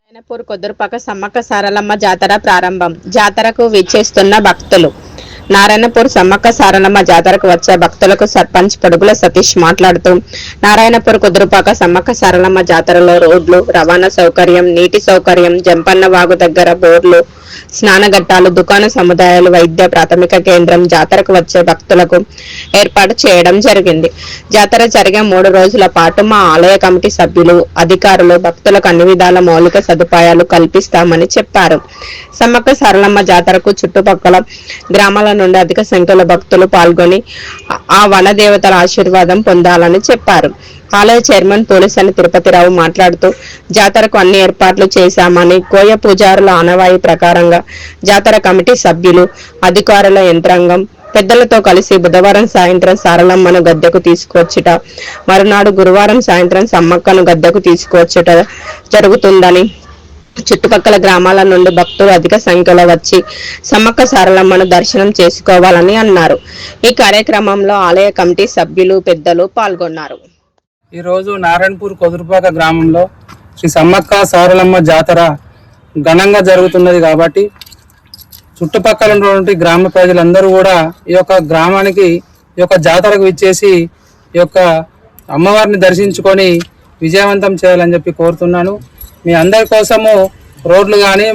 నారాయణపూర్ కొద్దురుపాక సమ్మక్క సారలమ్మ జాతర ప్రారంభం. జాతరకు విచ్చేస్తున్న భక్తులు. నారాయణపూర్ సమ్మక్క సారలమ్మ జాతరకు వచ్చే భక్తులకు సర్పంచ్ పొడుగుల సతీష్ మాట్లాడుతూ నారాయణపూర్ కుదురుపాక సమ్మక్క సారలమ్మ జాతరలో రోడ్లు రవాణా సౌకర్యం నీటి సౌకర్యం జంపన్న వాగు దగ్గర బోర్లు స్నానఘట్టాలు దుకాణ సముదాయాలు వైద్య ప్రాథమిక కేంద్రం జాతరకు వచ్చే భక్తులకు ఏర్పాటు చేయడం జరిగింది. జాతర జరిగే మూడు రోజుల పాటు మా ఆలయ కమిటీ సభ్యులు అధికారులు భక్తులకు అన్ని విధాల మౌలిక సదుపాయాలు కల్పిస్తామని చెప్పారు. సమ్మక్క సరళమ్మ జాతరకు చుట్టుపక్కల గ్రామాల నుండి అధిక సంఖ్యలో భక్తులు పాల్గొని ఆ- వనదేవతల ఆశీర్వాదం పొందాలని చెప్పారు. ఆలయ చైర్మన్ పోలీసని తిరుపతిరావు మాట్లాడుతూ జాతరకు అన్ని ఏర్పాట్లు చేశామని కోయ పూజారుల ఆనవాయి ప్రకారంగా జాతర కమిటీ సభ్యులు అధికారుల యంత్రాంగం పెద్దలతో కలిసి బుధవారం సాయంత్రం సారలమ్మను గద్దెకు తీసుకొచ్చుట మరునాడు గురువారం సాయంత్రం సమ్మక్కను గద్దెకు తీసుకొచ్చుట జరుగుతుందని చుట్టుపక్కల గ్రామాల నుండి భక్తులు అధిక సంఖ్యలో వచ్చి సమ్మక్క సారలమ్మను దర్శనం చేసుకోవాలని అన్నారు. ఈ కార్యక్రమంలో ఆలయ కమిటీ సభ్యులు పెద్దలు పాల్గొన్నారు. ఈరోజు నారాయణపూర్ కొదురుపాక గ్రామంలో శ్రీ సమ్మక్క సారలమ్మ జాతర ఘనంగా జరుగుతున్నది కాబట్టి చుట్టుపక్కల ఉన్నటువంటి గ్రామ ప్రజలందరూ కూడా ఈ యొక్క గ్రామానికి ఈ యొక్క జాతరకు విచ్చేసి ఈ యొక్క అమ్మవారిని దర్శించుకొని విజయవంతం చేయాలని చెప్పి కోరుతున్నాను. మీ అందరి కోసము రోడ్లు కానీ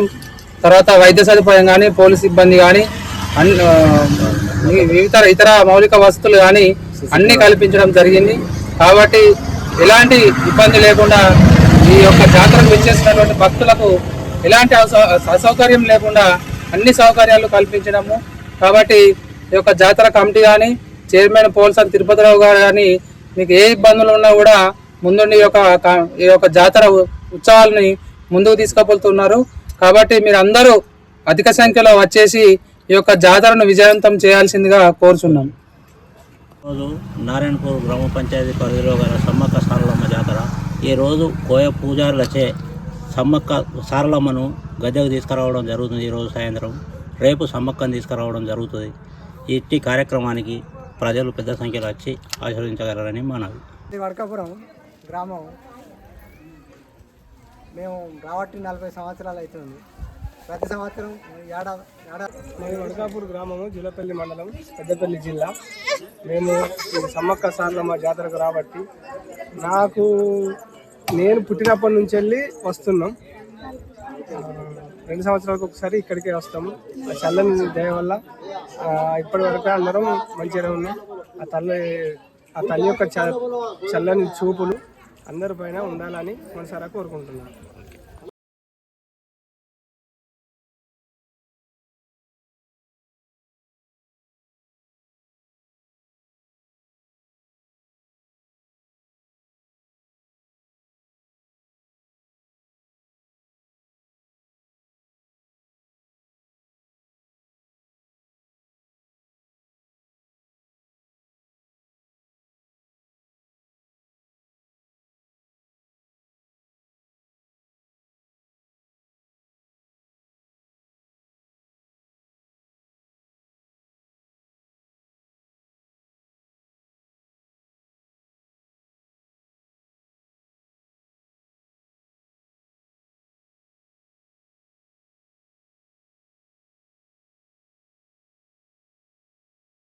తర్వాత వైద్య సదుపాయం కానీ పోలీస్ సిబ్బంది కానీ అన్ని వివిధ ఇతర మౌలిక వసతులు కానీ అన్నీ కల్పించడం జరిగింది. కాబట్టి ఎలాంటి ఇబ్బంది లేకుండా ఈ యొక్క జాతరకు విచ్చేసినటువంటి భక్తులకు ఎలాంటి అసౌ- అసౌకర్యం లేకుండా అన్ని సౌకర్యాలు కల్పించడము. కాబట్టి ఈ యొక్క జాతర కమిటీ కానీ చైర్మన్ పోల్సన్ తిరుపతిరావు గారు కానీ మీకు ఏ ఇబ్బందులు ఉన్నా కూడా ముందుండి ఈ యొక్క కా- ఈ యొక్క జాతర ఉ- ఉత్సవాలని ముందుకు తీసుకుపోతున్నారు. కాబట్టి మీరు అందరూ అధిక సంఖ్యలో వచ్చేసి ఈ యొక్క జాతరను విజయవంతం చేయాల్సిందిగా కోరుచున్నాం. రోజు నారాయణపూర్ గ్రామ పంచాయతీ పరిధిలో గల సమ్మక్క సారలమ్మ జాతర. ఈరోజు కోయ పూజారులచే సమ్మక్క సారలమ్మను గద్దెకు తీసుకురావడం జరుగుతుంది ఈరోజు సాయంత్రం. రేపు సమ్మక్కను తీసుకురావడం జరుగుతుంది. ఇట్టి కార్యక్రమానికి ప్రజలు పెద్ద సంఖ్యలో వచ్చి ఆశీర్వదించగలరని మనవి వడకాపురం గ్రామం. మేము రావట్టి నలభై సంవత్సరాలు అవుతుంది. ప్రతి సంవత్సరం ఏడా ఏడా మాది వడకాపూర్ గ్రామము జూలపల్లి మండలం పెద్దపల్లి జిల్లా. మేము ఈ సమ్మక్క సార్లమ్మ జాతరకు రాబట్టి నాకు నేను పుట్టినప్పటి నుంచి వెళ్ళి వస్తున్నాం. రెండు సంవత్సరాలకు ఒకసారి ఇక్కడికే వస్తాము. ఆ చల్లని దయ వల్ల ఇప్పటి వరకు అందరం మంచిగానే ఉన్నాం. ఆ తల్లి ఆ తల్లి యొక్క చ- చల్లని చూపులు అందరి పైన ఉండాలని మనసారా కోరుకుంటున్నాను.